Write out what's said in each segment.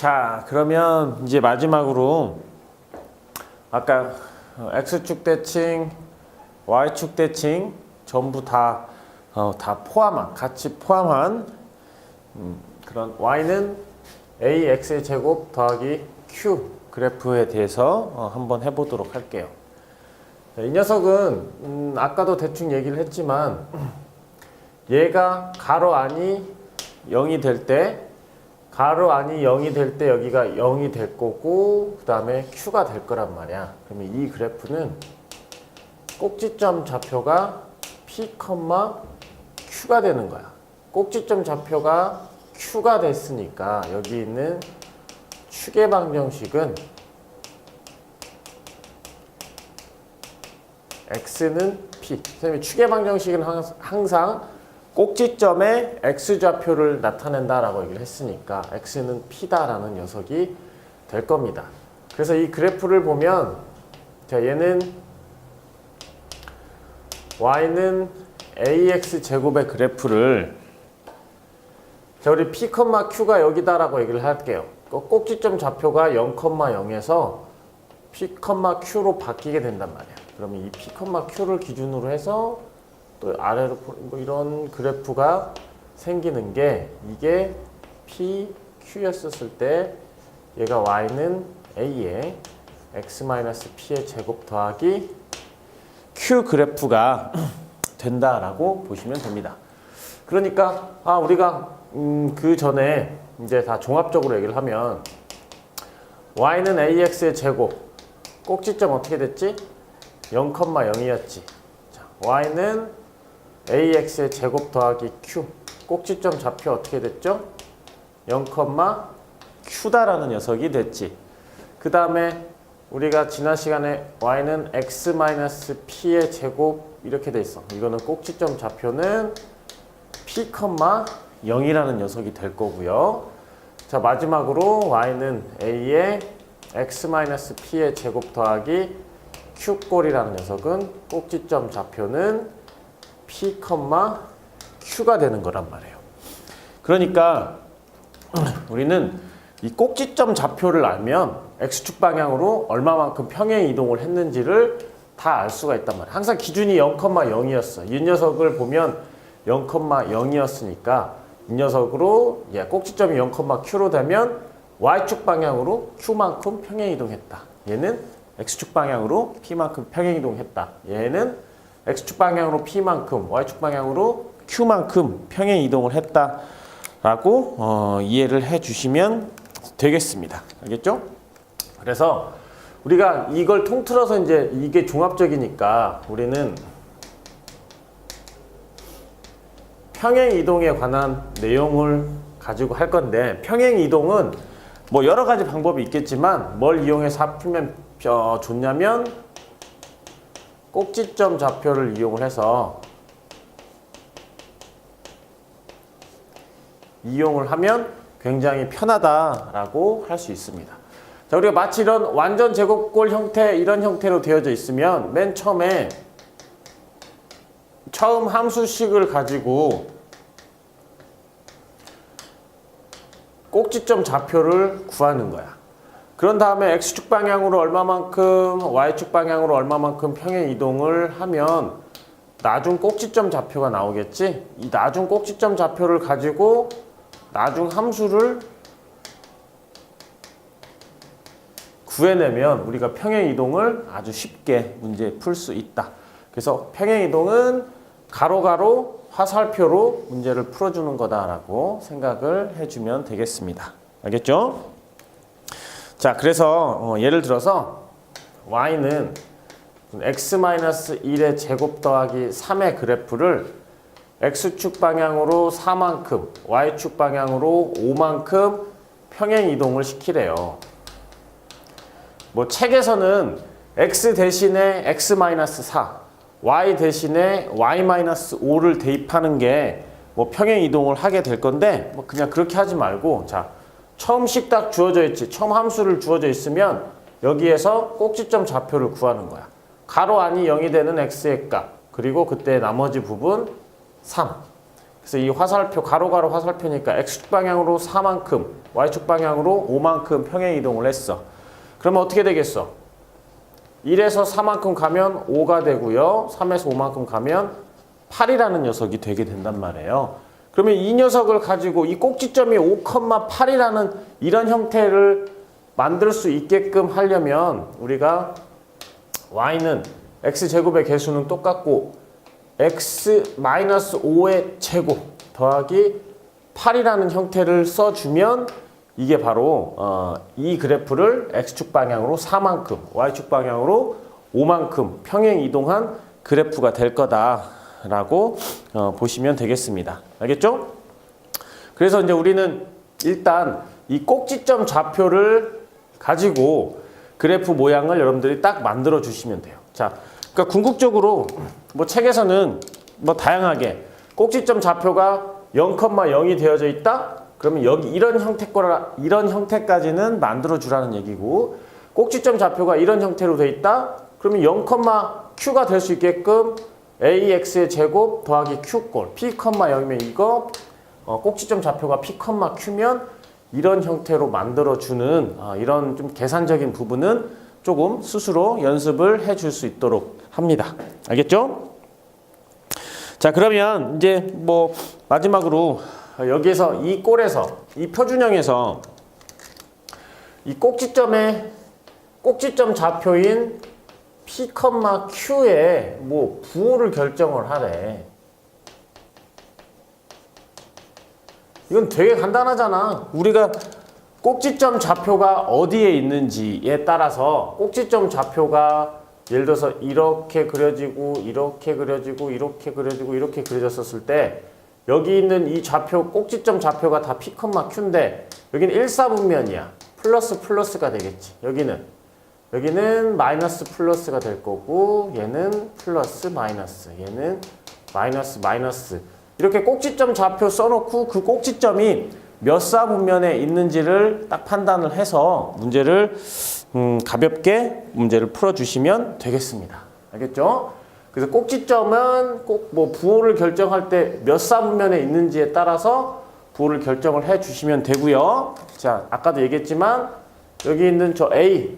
자, 그러면 이제 마지막으로 아까 어, x축 대칭, y축 대칭 전부 다, 어, 다 포함한, 같이 포함한 음, 그런 y는 ax의 제곱 더하기 q 그래프에 대해서 어, 한번 해보도록 할게요. 자, 이 녀석은 음, 아까도 대충 얘기를 했지만 얘가 가로 안이 0이 될때 가로 안이 0이 될 때 여기가 0이 될 거고 그 다음에 q가 될 거란 말이야. 그러면 이 그래프는 꼭지점 좌표가 p, q가 되는 거야. 꼭지점 좌표가 q가 됐으니까 여기 있는 축의 방정식은 x는 p. 선생님이 축의 방정식은 항- 항상 꼭지점에 x 좌표를 나타낸다라고 얘기를 했으니까 x는 p다라는 녀석이 될 겁니다. 그래서 이 그래프를 보면 자 얘는 y는 ax 제곱의 그래프를 자 우리 p, q가 여기다라고 얘기를 할게요. 그 꼭지점 좌표가 0,0에서 p, q로 바뀌게 된단 말이야. 그러면 이 p, q를 기준으로 해서 또 아래로 보- 뭐 이런 그래프가 생기는 게 이게 p, q였었을 때 얘가 y는 a에 x-p의 제곱 더하기 q 그래프가 된다라고 보시면 됩니다. 그러니까 아 우리가 음, 그 전에 이제 다 종합적으로 얘기를 하면 y는 ax의 제곱 꼭지점 어떻게 됐지? 0,0이었지. 자, y는 ax의 제곱 더하기 q 꼭지점 좌표 어떻게 됐죠? 0, q다라는 녀석이 됐지. 그 다음에 우리가 지난 시간에 y는 x-p의 제곱 이렇게 돼 있어. 이거는 꼭지점 좌표는 p, 0이라는 녀석이 될 거고요. 자 마지막으로 y는 a의 x-p의 제곱 더하기 q꼴이라는 녀석은 꼭지점 좌표는 p, q가 되는 거란 말이에요. 그러니까 우리는 이 꼭지점 좌표를 알면 x축 방향으로 얼마만큼 평행 이동을 했는지를 다 알 수가 있단 말이에요. 항상 기준이 0,0이었어. 이 녀석을 보면 0,0이었으니까 이 녀석으로 예, 꼭지점이 0,q로 되면 y축 방향으로 q만큼 평행 이동했다. 얘는 x축 방향으로 p만큼 평행 이동했다. 얘는 x축 방향으로 p만큼 y축 방향으로 q만큼 평행 이동을 했다라고 어, 이해를 해주시면 되겠습니다. 알겠죠? 그래서 우리가 이걸 통틀어서 이제 이게 종합적이니까 우리는 평행 이동에 관한 내용을 가지고 할 건데 평행 이동은 뭐 여러 가지 방법이 있겠지만 뭘 이용해서 풀면 어, 좋냐면 꼭지점 좌표를 이용을 해서 이용을 하면 굉장히 편하다라고 할 수 있습니다. 자, 우리가 마치 이런 완전 제곱골 형태 이런 형태로 되어져 있으면 맨 처음에 처음 함수식을 가지고 꼭지점 좌표를 구하는 거야. 그런 다음에 x축 방향으로 얼마만큼, y축 방향으로 얼마만큼 평행 이동을 하면 나중 꼭지점 좌표가 나오겠지? 이 나중 꼭지점 좌표를 가지고 나중 함수를 구해내면 우리가 평행 이동을 아주 쉽게 문제 풀 수 있다. 그래서 평행 이동은 가로가로 화살표로 문제를 풀어주는 거다라고 생각을 해주면 되겠습니다. 알겠죠? 자, 그래서 어, 예를 들어서 y는 x-1의 제곱 더하기 3의 그래프를 x축 방향으로 4만큼, y축 방향으로 5만큼 평행 이동을 시키래요. 뭐 책에서는 x 대신에 x-4, y 대신에 y-5를 대입하는 게 뭐 평행 이동을 하게 될 건데 뭐 그냥 그렇게 하지 말고 자 처음 식딱 주어져 있지 처음 함수를 주어져 있으면 여기에서 꼭지점 좌표를 구하는 거야 가로 안이 0이 되는 x의 값 그리고 그때 나머지 부분 3 그래서 이 화살표 가로 가로 화살표니까 x축 방향으로 4만큼, y축 방향으로 5만큼 평행 이동을 했어. 그러면 어떻게 되겠어? 1에서 4만큼 가면 5가 되고요. 3에서 5만큼 가면 8이라는 녀석이 되게 된단 말이에요. 그러면 이 녀석을 가지고 이 꼭지점이 5,8이라는 이런 형태를 만들 수 있게끔 하려면 우리가 y는 x제곱의 개수는 똑같고 x-5의 제곱 더하기 8이라는 형태를 써주면 이게 바로 어, 이 그래프를 x축 방향으로 4만큼, y축 방향으로 5만큼 평행 이동한 그래프가 될 거다 라고 어, 보시면 되겠습니다. 알겠죠? 그래서 이제 우리는 일단 이 꼭지점 좌표를 가지고 그래프 모양을 여러분들이 딱 만들어 주시면 돼요. 자, 그러니까 궁극적으로 뭐 책에서는 뭐 다양하게 꼭지점 좌표가 0,0이 되어져 있다. 그러면 여기 이런 형태 거라 이런 형태까지는 만들어 주라는 얘기고 꼭지점 좌표가 이런 형태로 돼 있다. 그러면 0,q가 될 수 있게끔 ax의 제곱 더하기 q꼴 p, 0이면 이거 어, 꼭지점 좌표가 p, q면 이런 형태로 만들어 주는 아, 이런 좀 계산적인 부분은 조금 스스로 연습을 해줄 수 있도록 합니다. 알겠죠? 자, 그러면 이제 뭐 마지막으로 여기에서 이 꼴에서 이 표준형에서 이 꼭지점의 꼭지점 좌표인 P, Q에 뭐 부호를 결정을 하래. 이건 되게 간단하잖아. 우리가 꼭지점 좌표가 어디에 있는지에 따라서 꼭지점 좌표가 예를 들어서 이렇게 그려지고 이렇게 그려지고 이렇게 그려지고 이렇게 그려졌었을 때 여기 있는 이 좌표 꼭지점 좌표가 다 P, Q인데 여기는 일사분면이야. 플러스 플러스가 되겠지. 여기는 여기는 마이너스 플러스가 될 거고 얘는 플러스 마이너스 얘는 마이너스 마이너스 이렇게 꼭지점 좌표 써놓고 그 꼭지점이 몇 사분면에 있는지를 딱 판단을 해서 문제를 음, 가볍게 문제를 풀어주시면 되겠습니다. 알겠죠? 그래서 꼭지점은 꼭 뭐 부호를 결정할 때 몇 사분면에 있는지에 따라서 부호를 결정을 해 주시면 되고요. 자, 아까도 얘기했지만 여기 있는 저 A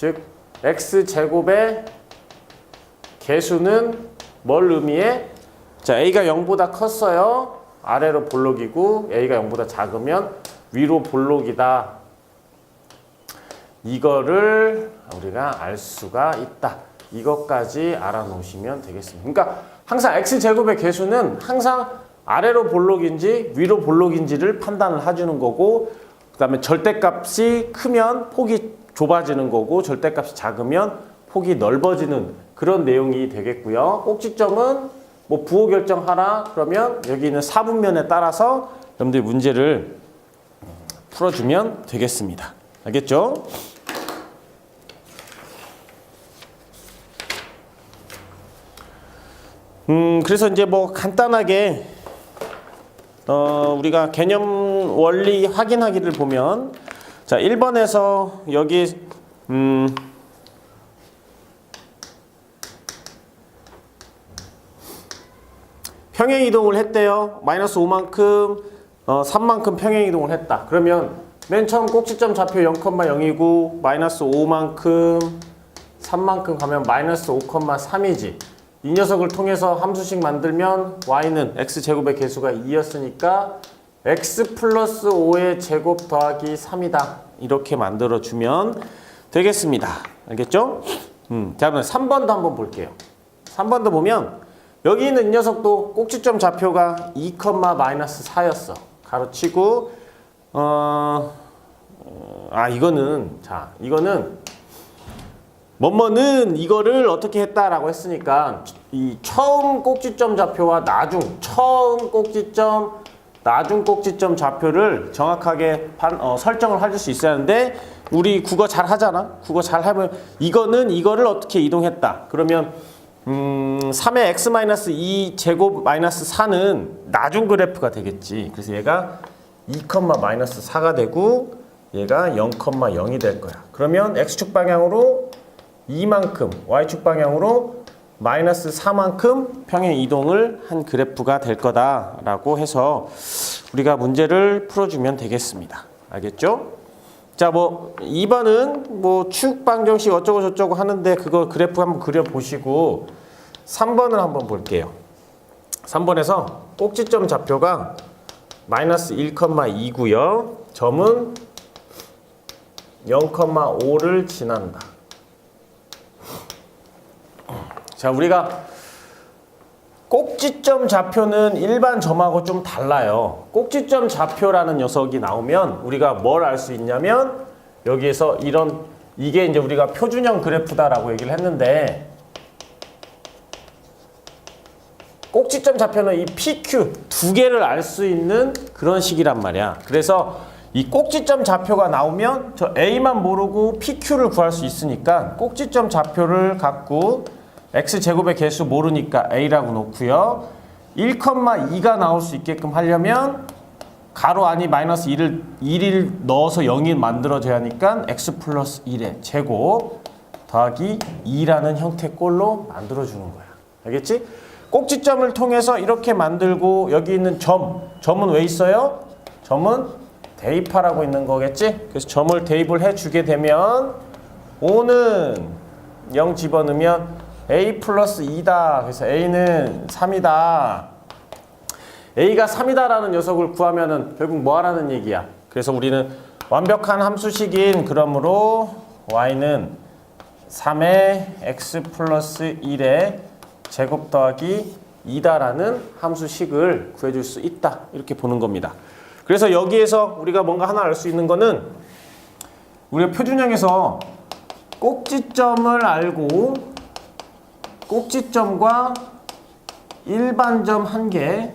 즉 x 제곱의 개수는 뭘 의미해? 자, a가 0보다 컸어요. 아래로 볼록이고 a가 0보다 작으면 위로 볼록이다. 이거를 우리가 알 수가 있다. 이것까지 알아놓으시면 되겠습니다. 그러니까 항상 x 제곱의 개수는 항상 아래로 볼록인지 위로 볼록인지를 판단을 해주는 거고 그 다음에 절대값이 크면 폭이 좁아지는 거고 절대값이 작으면 폭이 넓어지는 그런 내용이 되겠고요. 꼭지점은 뭐 부호 결정하라 그러면 여기 있는 사분면에 따라서 여러분들이 문제를 풀어주면 되겠습니다. 알겠죠? 음, 그래서 이제 뭐 간단하게 어, 우리가 개념 원리 확인하기를 보면 자, 1번에서 여기 음 평행 이동을 했대요. 마이너스 5만큼 어, 3만큼 평행 이동을 했다. 그러면 맨 처음 꼭지점 좌표 0,0이고 마이너스 5만큼 3만큼 가면 마이너스 5,3이지. 이 녀석을 통해서 함수식 만들면 y는 x제곱의 개수가 2였으니까 x 플러스 5의 제곱 더하기 3이다. 이렇게 만들어주면 되겠습니다. 알겠죠? 음, 자, 그러면 3번도 한번 볼게요. 3번도 보면 여기 있는 이 녀석도 꼭지점 좌표가 2, 마이너스 4였어. 가로치고 어, 어, 아 이거는 자 이거는 뭐뭐는 이거를 어떻게 했다라고 했으니까 이 처음 꼭지점 좌표와 나중 처음 꼭지점 나중 꼭지점 좌표를 정확하게 판, 어, 설정을 해줄 수 있어야 하는데 우리 국어 잘 하잖아. 국어 잘 하면 이거는 이거를 어떻게 이동했다. 그러면 음, 3의 x-2 제곱 마이너스 4는 나중 그래프가 되겠지. 그래서 얘가 2, 마이너스 4가 되고 얘가 0,0이 될 거야. 그러면 x축 방향으로 2만큼 y축 방향으로 마이너스 4만큼 평행 이동을 한 그래프가 될 거다라고 해서 우리가 문제를 풀어주면 되겠습니다. 알겠죠? 자, 뭐 2번은 뭐 축 방정식 어쩌고 저쩌고 하는데 그거 그래프 한번 그려 보시고 3번을 한번 볼게요. 3번에서 꼭지점 좌표가 마이너스 1,2고요. 점은 0,5를 지난다. 자, 우리가 꼭지점 좌표는 일반 점하고 좀 달라요. 꼭지점 좌표라는 녀석이 나오면 우리가 뭘 알 수 있냐면 여기에서 이런 이게 이제 우리가 표준형 그래프다라고 얘기를 했는데 꼭지점 좌표는 이 PQ 두 개를 알 수 있는 그런 식이란 말이야. 그래서 이 꼭지점 좌표가 나오면 저 A만 모르고 PQ를 구할 수 있으니까 꼭지점 좌표를 갖고 X제곱의 개수 모르니까 A라고 놓고요. 1,2가 나올 수 있게끔 하려면 가로 안이 마이너스 1을 1을 넣어서 0이 만들어져야 하니까 x 플러스 1의 제곱 더하기 2라는 형태 꼴로 만들어주는 거야. 알겠지? 꼭지점을 통해서 이렇게 만들고 여기 있는 점, 점은 왜 있어요? 점은 대입하라고 있는 거겠지? 그래서 점을 대입을 해주게 되면 5는 0 집어넣으면 a 플러스 2다. 그래서 a는 3이다. a가 3이다라는 녀석을 구하면은 결국 뭐 하라는 얘기야. 그래서 우리는 완벽한 함수식인 그러므로 y는 3의 x 플러스 1의 제곱 더하기 2다라는 함수식을 구해줄 수 있다. 이렇게 보는 겁니다. 그래서 여기에서 우리가 뭔가 하나 알 수 있는 거는 우리가 표준형에서 꼭지점을 알고 꼭지점과 일반점 한 개,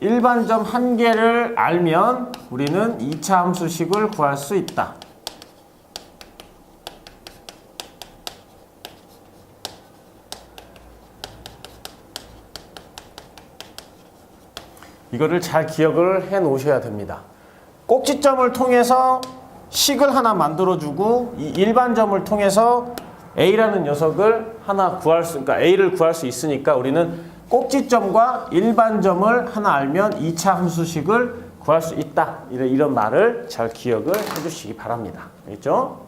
일반점 한 개를 알면 우리는 2차 함수식을 구할 수 있다. 이거를 잘 기억을 해 놓으셔야 됩니다. 꼭지점을 통해서 식을 하나 만들어주고 이 일반점을 통해서 A라는 녀석을 하나 구할 수, 그러니까 A를 구할 수 있으니까 우리는 꼭지점과 일반점을 하나 알면 2차 함수식을 구할 수 있다. 이런, 이런 말을 잘 기억을 해주시기 바랍니다. 알겠죠?